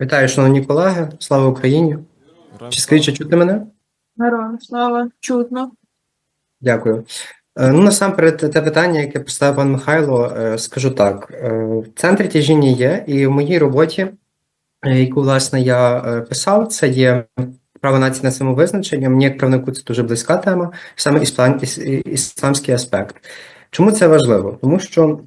Вітаю, шановні колеги. Слава Україні. Чи скажіть, чути мене? Героям слава, чутно. Дякую. Е, Ну, насамперед, те питання, яке поставив пан Михайло, е, скажу так: Е, в центрі тяжіння є, і в моїй роботі, яку власне я писав, це є право нації на самовизначення. Мені як правнику це дуже близька тема, саме ісламський аспект. Чому це важливо? Тому що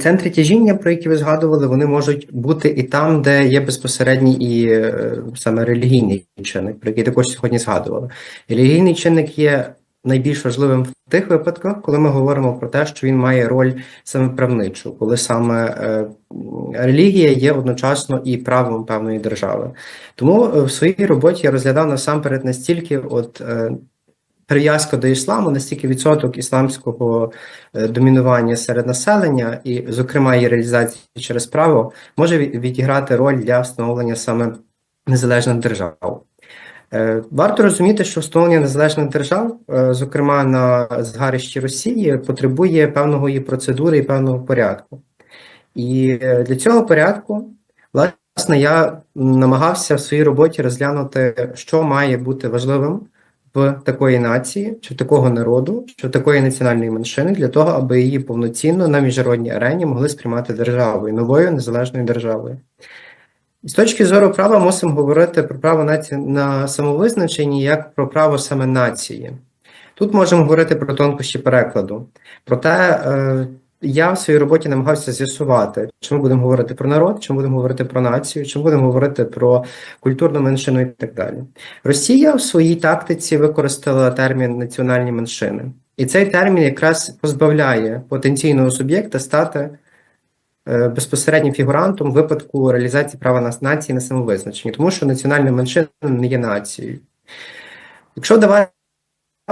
центри тяжіння, про які ви згадували, вони можуть бути і там, де є безпосередній і е, саме релігійний чинник, про який також сьогодні згадували. Релігійний чинник є найбільш важливим в тих випадках, коли ми говоримо про те, що він має роль саме правничу, коли саме е, релігія є одночасно і правом певної держави. Тому е, в своїй роботі я розглядав насамперед настільки от. Прив'язка до ісламу, настільки відсоток ісламського е, домінування серед населення, і, зокрема, її реалізації через право, може відіграти роль для встановлення саме незалежних держав. Е, Варто розуміти, що встановлення незалежних держав, е, зокрема на згарищі Росії, потребує певного її процедури і певного порядку. І для цього порядку, власне, я намагався в своїй роботі розглянути, що має бути важливим в такої нації, чи в такого народу, чи в такої національної меншини, для того, аби її повноцінно на міжнародній арені могли сприймати державою, новою незалежною державою. І з точки зору права мусимо говорити про право нації на самовизначення як про право саме нації. Тут можемо говорити про тонкощі перекладу. Проте е, я в своїй роботі намагався з'ясувати, чи ми будемо говорити про народ, чи будемо говорити про націю, чи будемо говорити про культурну меншину і так далі. Росія в своїй тактиці використала термін національні меншини, і цей термін якраз позбавляє потенційного суб'єкта стати е, безпосереднім фігурантом випадку реалізації права на нації на самовизначення, тому що національна меншина не є нацією. Якщо давати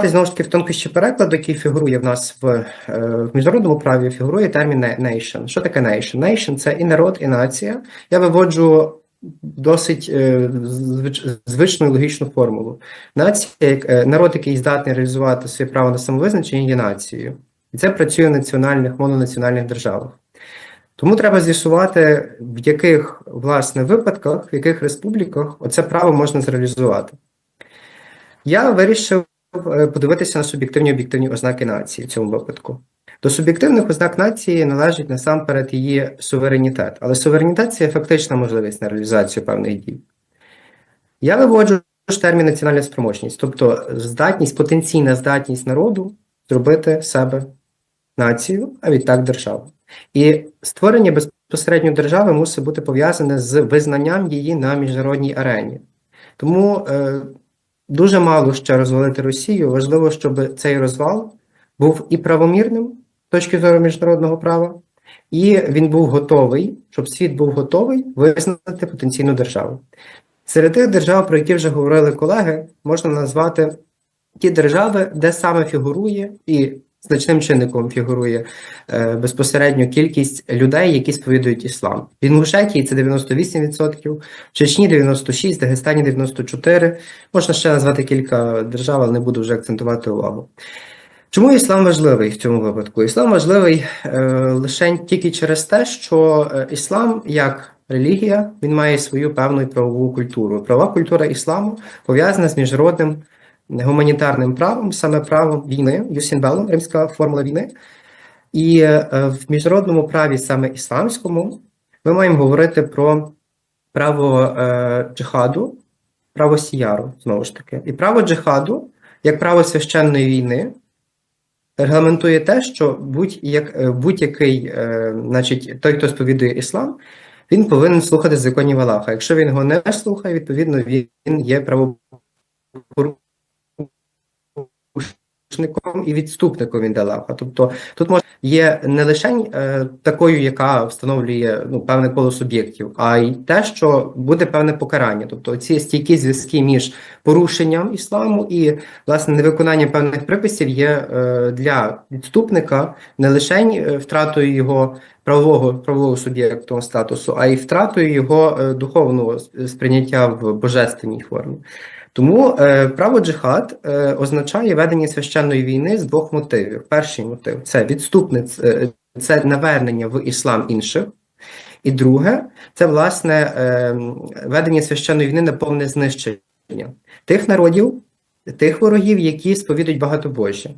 знову ж таки в тонкощі перекладу, який фігурує в нас в, е, в міжнародному праві, фігурує термін nation. Що таке nation? Nation – це і народ, і нація. Я виводжу досить е, звич- звичну і логічну формулу. Нація, е, народ, який здатний реалізувати своє право на самовизначення, є нацією. І це працює в національних, мононаціональних державах. Тому треба з'ясувати, в яких власне випадках, в яких республіках оце право можна зреалізувати. Я вирішив подивитися на суб'єктивні об'єктивні ознаки нації в цьому випадку. До суб'єктивних ознак нації належить насамперед її суверенітет, але суверенітет це фактична можливість на реалізацію певних дій. Я виводжу ж термін національна спроможність, тобто здатність, потенційна здатність народу зробити себе націю, а відтак державу. І створення безпосередньо держави мусить бути пов'язане з визнанням її на міжнародній арені. Тому е, дуже мало ще розвалити Росію. Важливо, щоб цей розвал був і правомірним з точки зору міжнародного права, і він був готовий, щоб світ був готовий визнати потенційну державу. Серед тих держав, про які вже говорили колеги, можна назвати ті держави, де саме фігурує і значним чинником фігурує е, безпосередньо кількість людей, які сповідують іслам. В Інгушетії це 98%, в Чечні 96%, в Дагестані 94%. Можна ще назвати кілька держав, але не буду вже акцентувати увагу. Чому іслам важливий в цьому випадку? Іслам важливий е, лише тільки через те, що е, іслам як релігія він має свою певну правову культуру. Правова культура ісламу пов'язана з міжнародним гуманітарним правом, саме правом війни, Юсінбелом, римська формула війни. І е, в міжнародному праві, саме ісламському, ми маємо говорити про право е, джихаду, право сіяру, знову ж таки. І право джихаду, як право священної війни, регламентує те, що е, будь-який, значить, той, хто сповідує іслам, він повинен слухати законів Аллаха. Якщо він його не слухає, відповідно він є правопорушником і відступником від Аллаха. Тобто тут може є не лише е, такою, яка встановлює ну, певне коло суб'єктів, а й те, що буде певне покарання. Тобто ці стійкі зв'язки між порушенням ісламу і власне невиконанням певних приписів є е, для відступника не лише е, втратою його правового правового суб'єкту статусу, а й втратою його е, духовного сприйняття в божественній формі. Тому е, право джихад е, означає ведення священної війни з двох мотивів. Перший мотив це відступниць, е, це навернення в іслам інших. І друге, це власне ведення священної війни на повне знищення тих народів, тих ворогів, які сповідують багатобожжя.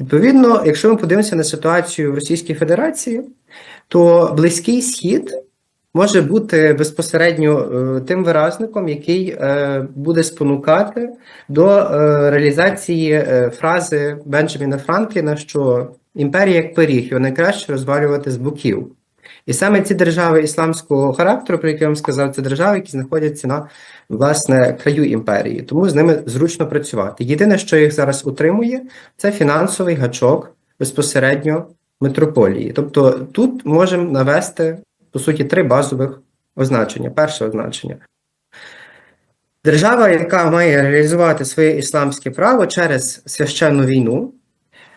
Відповідно, якщо ми подивимося на ситуацію в Російській Федерації, то Близький Схід може бути безпосередньо е, тим виразником, який е, буде спонукати до е, реалізації фрази Бенджаміна Франкліна, що імперія як пиріг, його найкраще розвалювати з боків. І саме ці держави ісламського характеру, про які я вам сказав, це держави, які знаходяться на власне краю імперії, тому з ними зручно працювати. Єдине, що їх зараз утримує, це фінансовий гачок безпосередньо митрополії. Тобто тут можемо навести по суті три базових означення. Перше означення. Держава, яка має реалізувати своє ісламське право через священну війну,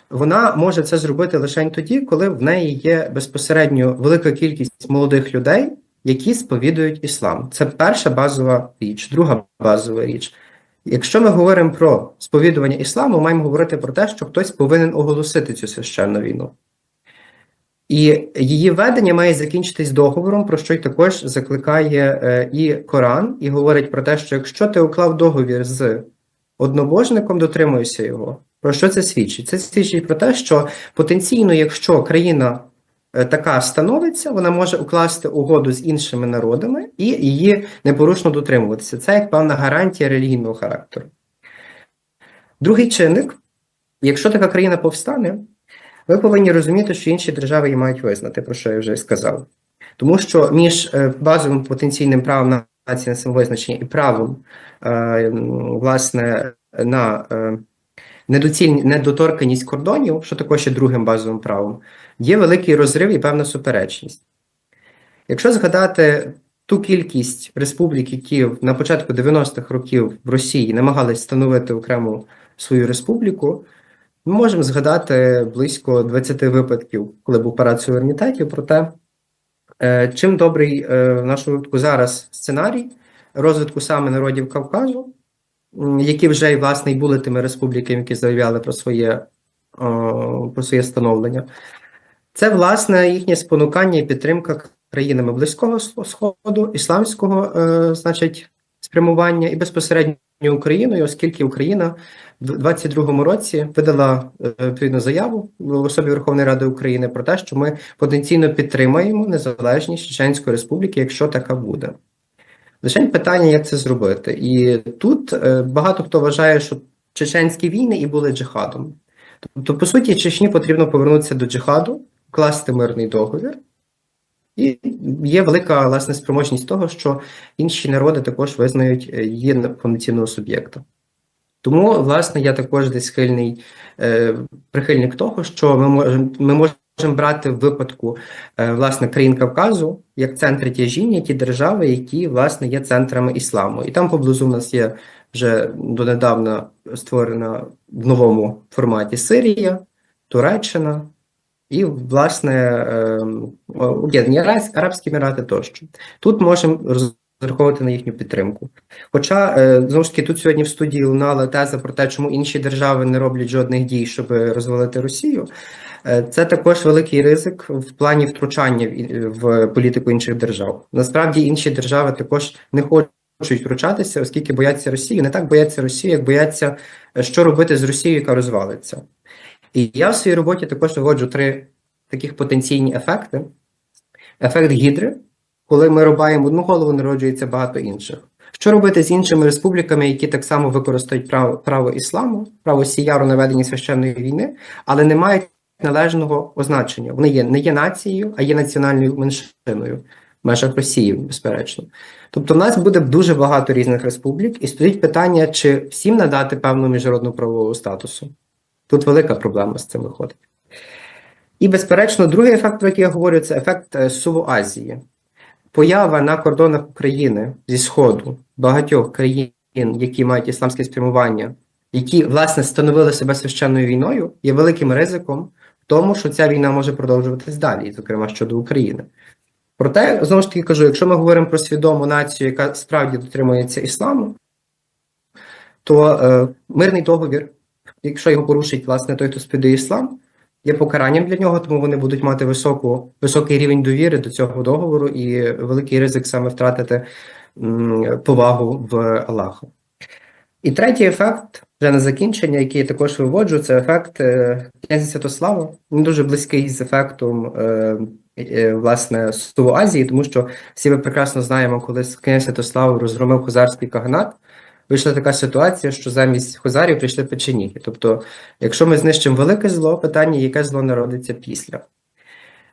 вона може це зробити лише тоді, коли в неї є безпосередньо велика кількість молодих людей, які сповідують іслам. Це перша базова річ, друга базова річ. Якщо ми говоримо про сповідування ісламу, маємо говорити про те, що хтось повинен оголосити цю священну війну. І її ведення має закінчитись договором, про що й також закликає е, і Коран, і говорить про те, що якщо ти уклав договір з однобожником, дотримуйся його. Про що це свідчить? Це свідчить про те, що потенційно, якщо країна е, така становиться, вона може укласти угоду з іншими народами і її непорушно дотримуватися. Це як певна гарантія релігійного характеру. Другий чинник: якщо така країна повстане, ви повинні розуміти, що інші держави її мають визнати, про що я вже сказав. Тому що між е, базовим потенційним правом на нації на самовизначення і правом, е, власне, на е, недоцільні- недоторканість кордонів, що також є другим базовим правом, є великий розрив і певна суперечність. Якщо згадати ту кількість республік, які на початку 90-х років в Росії намагались встановити окрему свою республіку, ми можемо згадати близько 20 випадків, коли був парад суверенітетів, проте е, чим добрий е, в нашому випадку зараз сценарій розвитку саме народів Кавказу, які вже власне і були тими республіками, які заявляли про своє, про своє становлення, це власне їхнє спонукання і підтримка країнами Близького Сходу, ісламського, е, значить, спрямування і безпосередньо Україною, оскільки Україна в 22-му році видала е, відповідну заяву в особі Верховної Ради України про те, що ми потенційно підтримаємо незалежність Чеченської Республіки, якщо така буде. Лише питання, як це зробити. І тут е, багато хто вважає, що чеченські війни і були джихадом. Тобто, по суті, Чечні потрібно повернутися до джихаду, вкласти мирний договір. І є велика власне спроможність того, що інші народи також визнають е, її повноцінного суб'єкта. Тому, власне, я також десь схильний е, прихильник того, що ми можемо ми можемо брати в випадку е, власне країн Кавказу як центри тяжіння, ті держави, які власне є центрами ісламу. І там поблизу у нас є вже донедавна створена в новому форматі Сирія, Туреччина і, власне, ем, Об'єднані Араб- Арабські Емірати тощо. Тут можемо розраховувати на їхню підтримку. Хоча, е, знову ж таки, тут сьогодні в студії лунала теза про те, чому інші держави не роблять жодних дій, щоб розвалити Росію. Е, Це також великий ризик в плані втручання в політику інших держав. Насправді інші держави також не хочуть втручатися, оскільки бояться Росії. Не так бояться Росії, як бояться, е, що робити з Росією, яка розвалиться. І я в своїй роботі також виводжу три таких потенційні ефекти. Ефект гідри, коли ми рубаємо одну голову, народжується багато інших. Що робити з іншими республіками, які так само використають право, право ісламу, право сіяру на ведення священної війни, але не мають належного означення. Вони є не є нацією, а є національною меншиною в межах Росії, безперечно. Тобто, в нас буде дуже багато різних республік, і стоїть питання, чи всім надати певну міжнародну правового статусу. Тут велика проблема з цим виходить. І, безперечно, другий ефект, про який я говорю, це ефект е, Суву Азії. Поява на кордонах України зі Сходу багатьох країн, які мають ісламське спрямування, які, власне, становили себе священною війною, є великим ризиком в тому, що ця війна може продовжуватись далі, зокрема щодо України. Проте, знову ж таки кажу, якщо ми говоримо про свідому націю, яка справді дотримується ісламу, то е, мирний договір, якщо його порушить власне той, хто спідує іслам, є покаранням для нього, тому вони будуть мати високу, високий рівень довіри до цього договору і великий ризик саме втратити повагу в Аллаха. І третій ефект, вже на закінчення, який я також виводжу, це ефект е, князя Святослава. Він дуже близький з ефектом е, е, власне Суву Азії, тому що всі ми прекрасно знаємо, коли князь Святослав розгромив хозарський каганат, вийшла така ситуація, що замість хозарів прийшли печеніги. Тобто, якщо ми знищимо велике зло, питання, яке зло народиться після.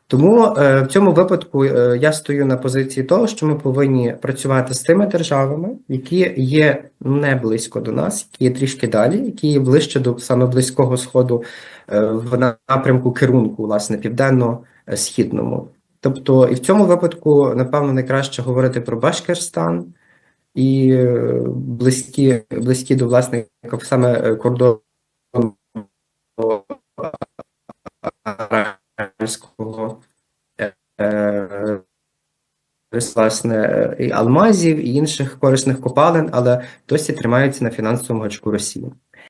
Тому е, в цьому випадку е, я стою на позиції того, що ми повинні працювати з тими державами, які є не близько до нас, які є трішки далі, які є ближче до саме близького сходу е, в напрямку керунку, власне, південно-східному. Тобто, і в цьому випадку, напевно, найкраще говорити про Башкирстан і е, близькі, близькі до власників саме е, кордону арабського е, власне і алмазів і інших корисних копалин, але досі тримаються на фінансовому гачку Росії.